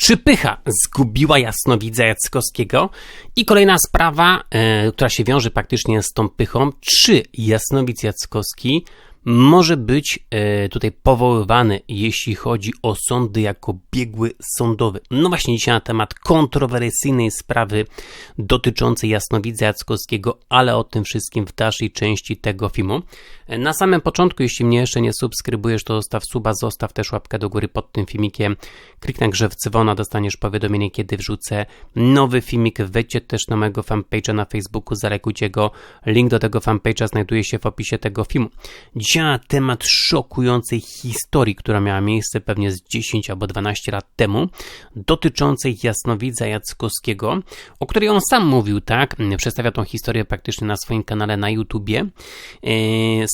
Czy pycha zgubiła jasnowidza Jackowskiego? I kolejna sprawa, e, która się wiąże praktycznie z tą pychą, czy jasnowidz Jackowski może być e, tutaj powoływany, jeśli chodzi o sądy jako biegły sądowy. No właśnie dzisiaj na temat kontrowersyjnej sprawy dotyczącej jasnowidza Jackowskiego, ale o tym wszystkim w dalszej części tego filmu. E, na samym początku, jeśli mnie jeszcze nie subskrybujesz, to zostaw suba, zostaw też łapkę do góry pod tym filmikiem. Kliknij grze w dzwona, dostaniesz powiadomienie, kiedy wrzucę nowy filmik. Wejdźcie też na mojego fanpage'a na Facebooku, zalekujcie go. Link do tego fanpage'a znajduje się w opisie tego filmu. Na temat szokującej historii, która miała miejsce pewnie z 10 albo 12 lat temu, dotyczącej jasnowidza Jackowskiego, o której on sam mówił, tak? Przedstawia tą historię praktycznie na swoim kanale na YouTubie. E,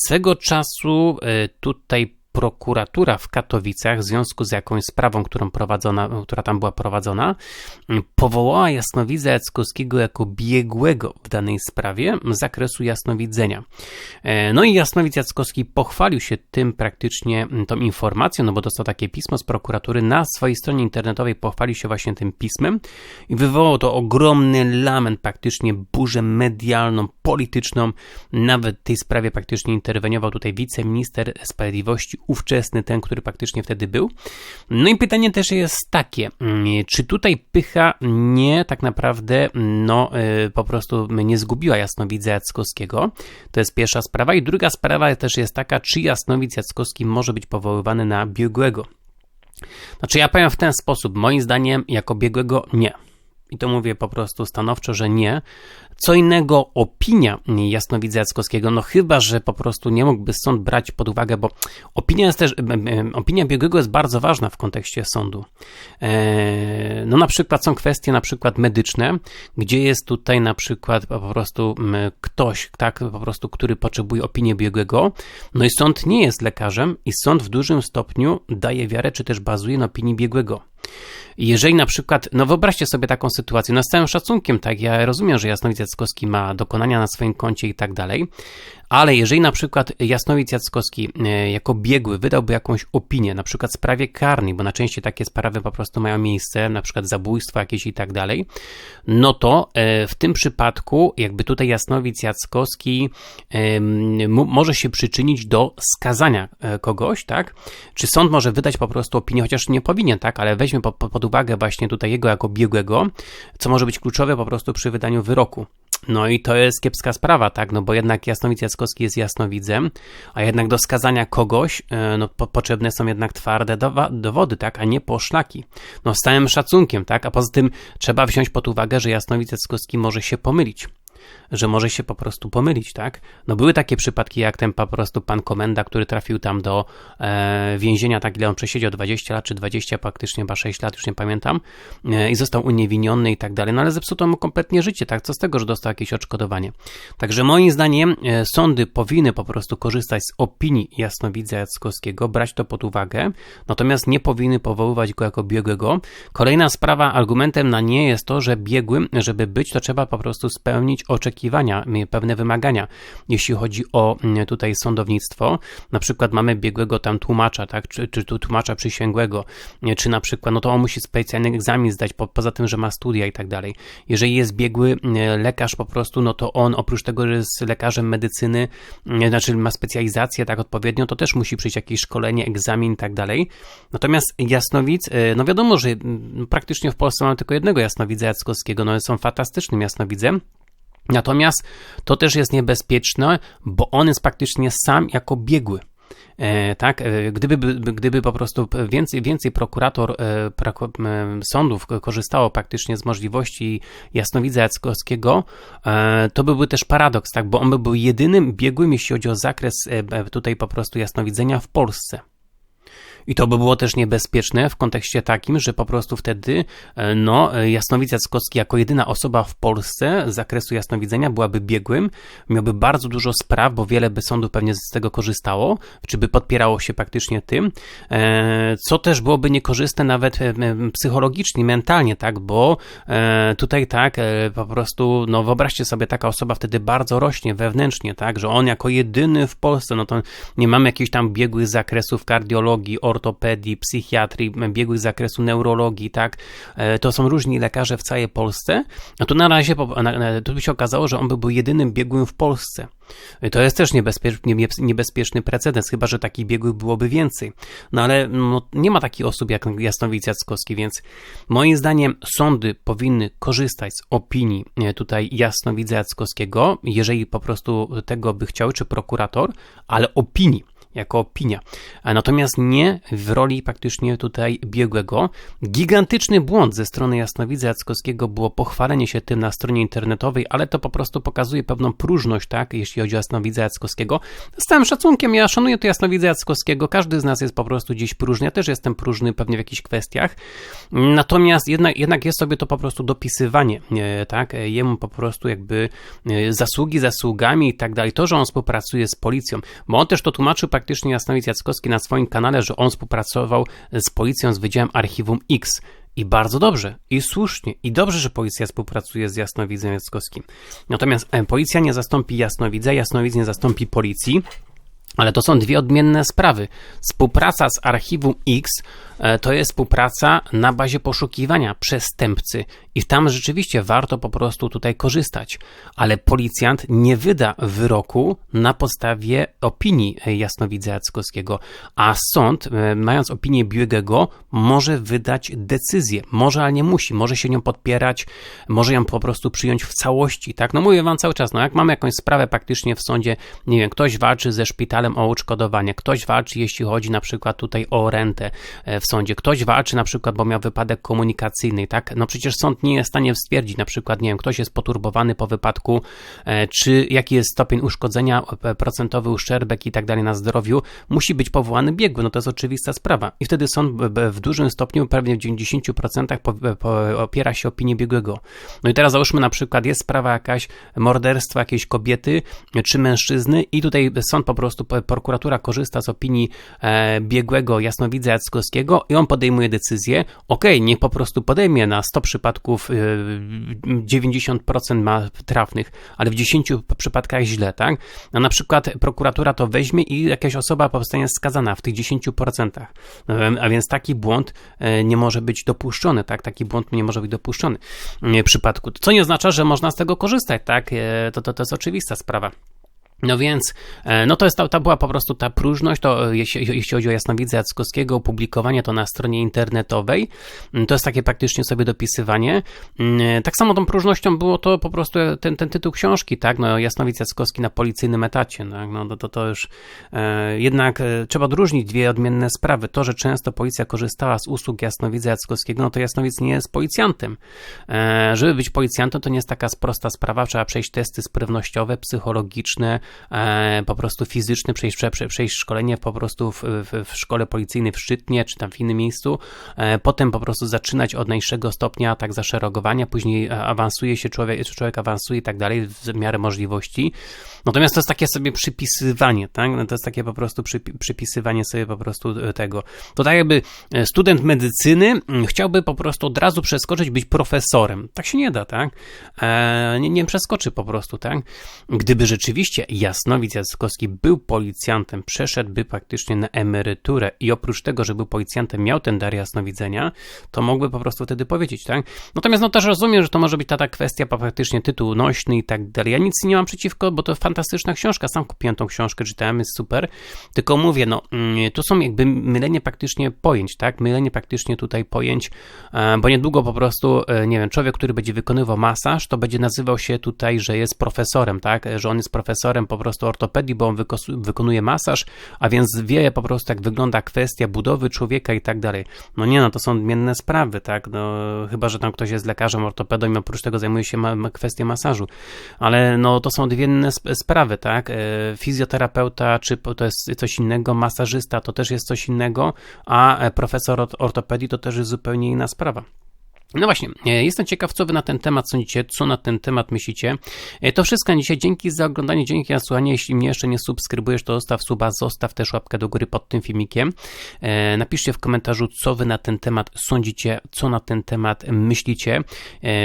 swego czasu e, tutaj prokuratura w Katowicach w związku z jakąś sprawą, którą prowadzona, która tam była prowadzona, powołała jasnowidza Jackowskiego jako biegłego w danej sprawie z zakresu jasnowidzenia. E, no i jasnowidz Jackowski pochwalił się tym praktycznie, tą informacją, no bo dostał takie pismo z prokuratury na swojej stronie internetowej, pochwalił się właśnie tym pismem i wywołało to ogromny lament, praktycznie burzę medialną, polityczną. Nawet w tej sprawie praktycznie interweniował tutaj wiceminister sprawiedliwości ówczesny, ten, który praktycznie wtedy był. No i pytanie też jest takie, mm, czy tutaj pycha nie tak naprawdę, no y, po prostu nie zgubiła jasnowidza Jackowskiego? To jest pierwsza sprawa. I druga sprawa też jest taka, czy jasnowidz Jackowski może być powoływany na biegłego? Znaczy ja powiem w ten sposób, moim zdaniem jako biegłego nie. I to mówię po prostu stanowczo, że nie. Co innego opinia jasnowidza Jackowskiego, no chyba, że po prostu nie mógłby sąd brać pod uwagę, bo opinia jest też, opinia biegłego jest bardzo ważna w kontekście sądu. E, no na przykład są kwestie na przykład medyczne, gdzie jest tutaj na przykład po prostu ktoś, tak, po prostu, który potrzebuje opinii biegłego, no i sąd nie jest lekarzem i sąd w dużym stopniu daje wiarę, czy też bazuje na opinii biegłego. Jeżeli na przykład, no wyobraźcie sobie taką sytuację, no z całym szacunkiem, tak, ja rozumiem, że Jasnowidz Jackowski ma dokonania na swoim koncie i tak dalej, ale jeżeli na przykład Jasnowidz Jackowski e, jako biegły wydałby jakąś opinię, na przykład w sprawie karnej, bo na części takie sprawy po prostu mają miejsce, na przykład zabójstwo jakieś i tak dalej, no to e, w tym przypadku jakby tutaj Jasnowidz Jackowski może się przyczynić do skazania e, kogoś, tak? Czy sąd może wydać po prostu opinię, chociaż nie powinien, tak? Ale weźmy pod uwagę właśnie tutaj jego jako biegłego, co może być kluczowe po prostu przy wydaniu wyroku. No i to jest kiepska sprawa, tak? No bo jednak Jasnowidz Jackowski jest jasnowidzem, a jednak do skazania kogoś e, no, po, potrzebne są jednak twarde dowody, tak? A nie poszlaki. No z całym szacunkiem, tak? A poza tym trzeba wziąć pod uwagę, że Jasnowidz Jackowski może się pomylić że może się po prostu pomylić, tak? No były takie przypadki, jak ten po prostu pan komenda, który trafił tam do e, więzienia, tak ile on przesiedział, 20 lat czy 20 praktycznie, chyba 6 lat, już nie pamiętam, e, i został uniewinniony i tak dalej, no ale zepsuto mu kompletnie życie, tak? Co z tego, że dostał jakieś odszkodowanie? Także moim zdaniem e, sądy powinny po prostu korzystać z opinii jasnowidza Jackowskiego, brać to pod uwagę, natomiast nie powinny powoływać go jako biegłego. Kolejna sprawa, argumentem na nie jest to, że biegłym, żeby być, to trzeba po prostu spełnić oczekiwania, pewne wymagania, jeśli chodzi o tutaj sądownictwo. Na przykład mamy biegłego tam tłumacza, tak, czy, czy tłumacza przysięgłego, czy na przykład, no to on musi specjalny egzamin zdać, po, poza tym, że ma studia i tak dalej. Jeżeli jest biegły lekarz po prostu, no to on oprócz tego, że jest lekarzem medycyny, znaczy ma specjalizację tak odpowiednio, to też musi przyjść jakieś szkolenie, egzamin i tak dalej. Natomiast jasnowic, e, no wiadomo, że praktycznie w Polsce mamy tylko jednego jasnowidza Jackowskiego, no są fantastycznym jasnowidzem, Natomiast to też jest niebezpieczne, bo on jest praktycznie sam jako biegły. E, tak, e, gdyby, gdyby po prostu więcej, więcej prokurator e, sądów korzystało praktycznie z możliwości jasnowidza Jackowskiego, e, to byłby też paradoks, tak, bo on by był jedynym biegłym, jeśli chodzi o zakres e, tutaj po prostu jasnowidzenia w Polsce. I to by było też niebezpieczne w kontekście takim, że po prostu wtedy, e, no, e, Jasnowidz Jackowski jako jedyna osoba w Polsce z zakresu jasnowidzenia byłaby biegłym, miałby bardzo dużo spraw, bo wiele by sądów pewnie z tego korzystało, czy by podpierało się praktycznie tym, e, co też byłoby niekorzystne nawet psychologicznie, mentalnie, tak, bo tutaj tak, po prostu, no, wyobraźcie sobie, taka osoba wtedy bardzo rośnie wewnętrznie, tak, że on jako jedyny w Polsce, no to nie mamy jakichś tam biegłych zakresów kardiologii, ortopedii, psychiatrii, biegłych z zakresu neurologii, tak? E, to są różni lekarze w całej Polsce. A tu na razie, tu się okazało, że on by był jedynym biegłym w Polsce. To jest też niebezpieczny, niebezpieczny precedens, chyba że takich biegłych byłoby więcej. No ale no, nie ma takich osób jak Jasnowic Jackowski, więc moim zdaniem sądy powinny korzystać z opinii e, tutaj Jasnowidza Jackowskiego, jeżeli po prostu tego by chciał, czy prokurator, ale opinii jako opinia. Natomiast nie w roli praktycznie tutaj biegłego. Gigantyczny błąd ze strony Jasnowidza Jackowskiego było pochwalenie się tym na stronie internetowej, ale to po prostu pokazuje pewną próżność, tak, jeśli chodzi o Jasnowidza Jackowskiego. Z całym szacunkiem, ja szanuję to Jasnowidza Jackowskiego, każdy z nas jest po prostu gdzieś próżny, ja też jestem próżny pewnie w jakichś kwestiach, natomiast jednak, jednak jest sobie to po prostu dopisywanie, tak, jemu po prostu jakby e, zasługi zasługami i tak dalej, to, że on współpracuje z policją, bo on też to tłumaczył praktycznie praktycznie Jasnowic Jackowski na swoim kanale, że on współpracował z policją z Wydziałem Archiwum X. I bardzo dobrze, i słusznie, i dobrze, że policja współpracuje z Jasnowidzem Jackowskim. Natomiast e, policja nie zastąpi Jasnowidza, Jasnowidz nie zastąpi policji. Ale to są dwie odmienne sprawy. Współpraca z Archiwum X e, to jest współpraca na bazie poszukiwania przestępcy i tam rzeczywiście warto po prostu tutaj korzystać. Ale policjant nie wyda wyroku na podstawie opinii jasnowidza Jackowskiego, a sąd, e, mając opinię Biegego, może wydać decyzję. Może, ale nie musi. Może się nią podpierać, może ją po prostu przyjąć w całości. Tak, no mówię wam cały czas, no jak mamy jakąś sprawę praktycznie w sądzie, nie wiem, ktoś walczy ze szpitalem, o uszkodowanie. Ktoś walczy, jeśli chodzi na przykład tutaj o rentę e, w sądzie. Ktoś walczy na przykład, bo miał wypadek komunikacyjny, tak? No przecież sąd nie jest w stanie stwierdzić, na przykład, nie wiem, ktoś jest poturbowany po wypadku, e, czy jaki jest stopień uszkodzenia, e, procentowy uszczerbek i tak dalej na zdrowiu, musi być powołany biegły. No to jest oczywista sprawa. I wtedy sąd w dużym stopniu, pewnie w 90% opiera się opinię biegłego. No i teraz załóżmy na przykład, jest sprawa jakaś morderstwa jakiejś kobiety czy mężczyzny i tutaj sąd po prostu prokuratura korzysta z opinii e, biegłego jasnowidza Jackowskiego i on podejmuje decyzję, ok, niech po prostu podejmie na 100 przypadków 90% e, ma trafnych, ale w 10 przypadkach źle, tak? A na przykład prokuratura to weźmie i jakaś osoba powstanie skazana w tych 10%. A więc taki błąd e, nie może być dopuszczony, tak? Taki błąd nie może być dopuszczony w przypadku. Co nie oznacza, że można z tego korzystać, tak? To, to, to jest oczywista sprawa. No więc, e, no to jest, ta, była po prostu ta próżność, to e, jeśli, jeśli chodzi o Jasnowidza Jackowskiego, opublikowanie to na stronie internetowej, mm, to jest takie praktycznie sobie dopisywanie. Mm, e, tak samo tą próżnością było to po prostu ten, ten tytuł książki, tak, no Jasnowidz Jackowski na policyjnym etacie, tak? no to, to, to już e, jednak trzeba odróżnić dwie odmienne sprawy. To, że często policja korzystała z usług Jasnowidza Jackowskiego, no to Jasnowic nie jest policjantem. E, żeby być policjantem, to nie jest taka prosta sprawa, trzeba przejść testy sprawnościowe, psychologiczne, po prostu fizyczny, przejść, przejść szkolenie po prostu w, w, w, szkole policyjnej w Szczytnie, czy tam w innym miejscu, e, potem po prostu zaczynać od najniższego stopnia tak zaszeregowania, później e, awansuje się człowiek, człowiek awansuje i tak dalej w miarę możliwości. Natomiast to jest takie sobie przypisywanie, tak? No to jest takie po prostu przypisywanie sobie po prostu tego. To tak jakby student medycyny mm, chciałby po prostu od razu przeskoczyć, być profesorem. Tak się nie da, tak? nie, nie przeskoczy po prostu, tak? Gdyby rzeczywiście Jasnowic Jackowski był policjantem, przeszedłby praktycznie na emeryturę i oprócz tego, że był policjantem, miał ten dar jasnowidzenia, to mógłby po prostu wtedy powiedzieć, tak? Natomiast no też rozumiem, że to może być ta, ta kwestia praktycznie tytuł nośny i tak dalej. Ja nic nie mam przeciwko, bo to fantastyczna książka, sam kupiłem tą książkę, czytałem, jest super, tylko mówię, no mm, tu są jakby mylenie praktycznie pojęć, tak? Mylenie praktycznie tutaj pojęć, e, bo niedługo po prostu, e, nie wiem, człowiek, który będzie wykonywał masaż, to będzie nazywał się tutaj, że jest profesorem, tak? Że on jest profesorem po prostu ortopedii, bo on wykonuje masaż, a więc wie po prostu, jak wygląda kwestia budowy człowieka i tak dalej. No nie, no to są odmienne sprawy, tak? No, chyba, że tam ktoś jest lekarzem, ortopedą i oprócz tego zajmuje się ma, kwestią masażu. Ale no to są odmienne sprawy, tak? E, fizjoterapeuta, czy to jest coś innego, masażysta to też jest coś innego, a e, profesor ortopedii to też jest zupełnie inna sprawa. No właśnie, e, jestem ciekaw, co wy na ten temat sądzicie, co na ten temat myślicie. E, To wszystko na dzisiaj. Dzięki za oglądanie, dzięki za słuchanie. Jeśli mnie jeszcze nie subskrybujesz, to zostaw suba, zostaw też łapkę do góry pod tym filmikiem. E, Napiszcie w komentarzu, co wy na ten temat sądzicie, co na ten temat myślicie.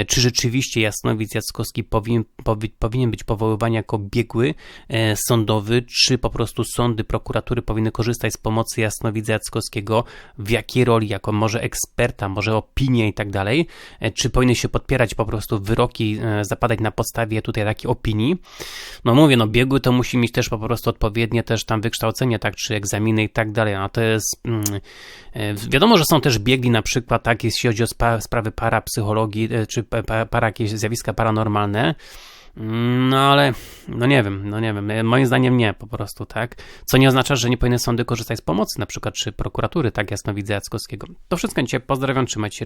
Czy rzeczywiście Jasnowic Jackowski powinien, powi, powinien być powoływany jako biegły sądowy, czy po prostu sądy, prokuratury powinny korzystać z pomocy Jasnowidza Jackowskiego, w jakiej roli, jako może eksperta, może opinie i tak dalej, E, czy powinny się podpierać po prostu wyroki, e, zapadać na podstawie tutaj takiej opinii. No mówię, no biegły to musi mieć też po prostu odpowiednie też tam wykształcenie, tak, czy egzaminy i tak dalej, no to jest, mm, e, wiadomo, że są też biegli na przykład, tak, jeśli chodzi o sprawy parapsychologii, czy pa, pa, para jakieś zjawiska paranormalne, no ale, no nie wiem, no nie wiem, moim zdaniem nie po prostu, tak? Co nie oznacza, że nie powinny sądy korzystać z pomocy, na przykład, czy prokuratury, tak jasno widzę Jackowskiego. To wszystko dzisiaj, pozdrawiam, trzymajcie się,